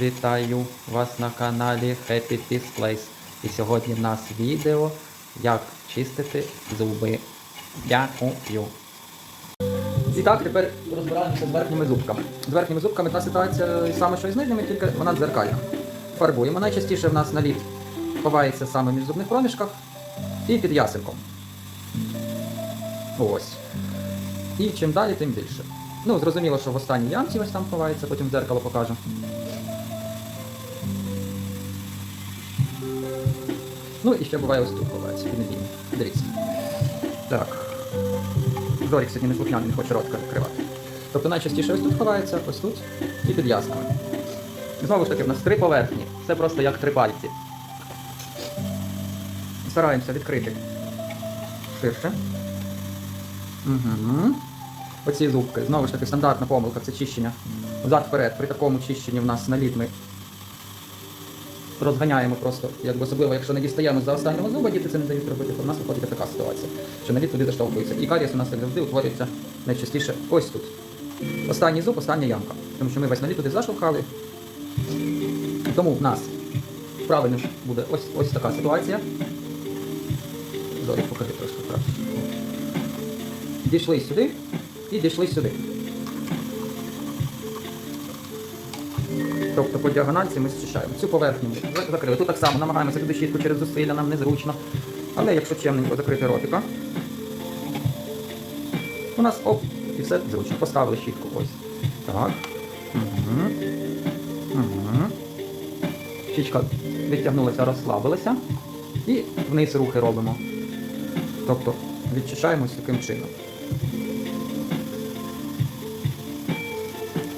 Вітаю вас на каналі Happy Fist Place. І сьогодні в нас відео, як чистити зуби. Дякую. І так, тепер розбираємося з верхніми зубками. З верхніми зубками та ситуація саме що і з нижніми, тільки вона дзеркальна. Фарбуємо. Найчастіше в нас наліт ховається саме між зубних проміжках і під ясенком. Ось. І чим далі, тим більше. Ну, зрозуміло, що в останній ямці ось там ховається, потім в дзеркало покажу. Ну і ще буває ось тут ховається, під недільні. Дивіться. Так. Зорік сьогодні не слухняний, не хоче рот відкривати. Тобто найчастіше ось тут ховається, ось тут і під яснами. Знову ж таки, в нас три поверхні. Це просто як три пальці. Стараємося відкрити ширше. Угу. Оці зубки. Знову ж таки, стандартна помилка це чищення. Взад вперед. При такому чищенні в нас наліт ми розганяємо просто, якби особливо, якщо не дістаємо за останнього зуба, діти це не дають робити, то в нас виходить така ситуація, що наліт туди заштовхується. І карієс у нас як завжди утворюється найчастіше ось тут. Останній зуб, остання ямка. Тому що ми весь наліт туди заштовхали. Тому в нас правильно ж буде ось, ось така ситуація. Зараз покажи трошки краще. Дійшли сюди і дійшли сюди. Тобто по діагональці ми зчищаємо. Цю поверхню закрили. Тут так само намагаємося туди щітку через зусилля, нам незручно. Але якщо чемненько закрити ротика, у нас оп, і все зручно. Поставили щітку ось. Так. Угу. Угу. Щічка відтягнулася, розслабилася. І вниз рухи робимо. Тобто відчищаємось таким чином.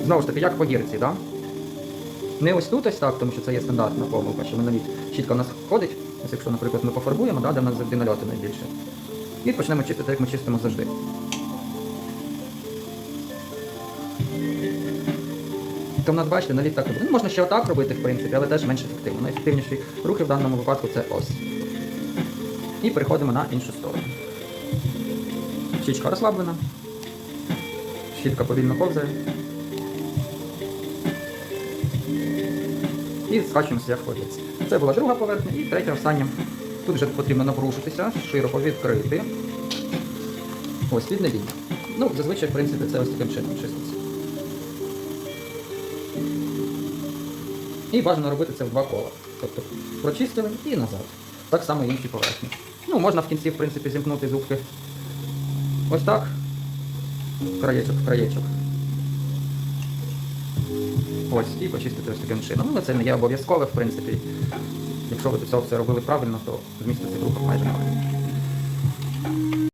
Знову ж таки, як по гірці, так? Не ось тут ось так, тому що це є стандартна помилка, що ми навіть щітка у нас ходить. Ось якщо, наприклад, ми пофарбуємо, да, де в нас завжди нальоти найбільше. І почнемо чистити, як ми чистимо завжди. То в нас, бачите, наліт так робити. Ну, можна ще отак робити, в принципі, але теж менш ефективно. Найефективніші рухи в даному випадку це ось. І переходимо на іншу сторону. Щічка розслаблена. Щітка повільно ковзає. І скачуємося як. Це була друга поверхня і третя остання. Тут вже потрібно напружитися, широко відкрити. Ось піднебіння. Ну, зазвичай, в принципі, це ось таким чином чиститься. І бажано робити це в два кола. Тобто прочистили і назад. Так само інші поверхні. Ну, можна в кінці, в принципі, зімкнути зубки. Ось так. Краєчок краєчок. Ось, і почистити ось таким чином. Але це не є обов'язкове, в принципі. Якщо ви до цього все робили правильно, то змістити рухах майже немає.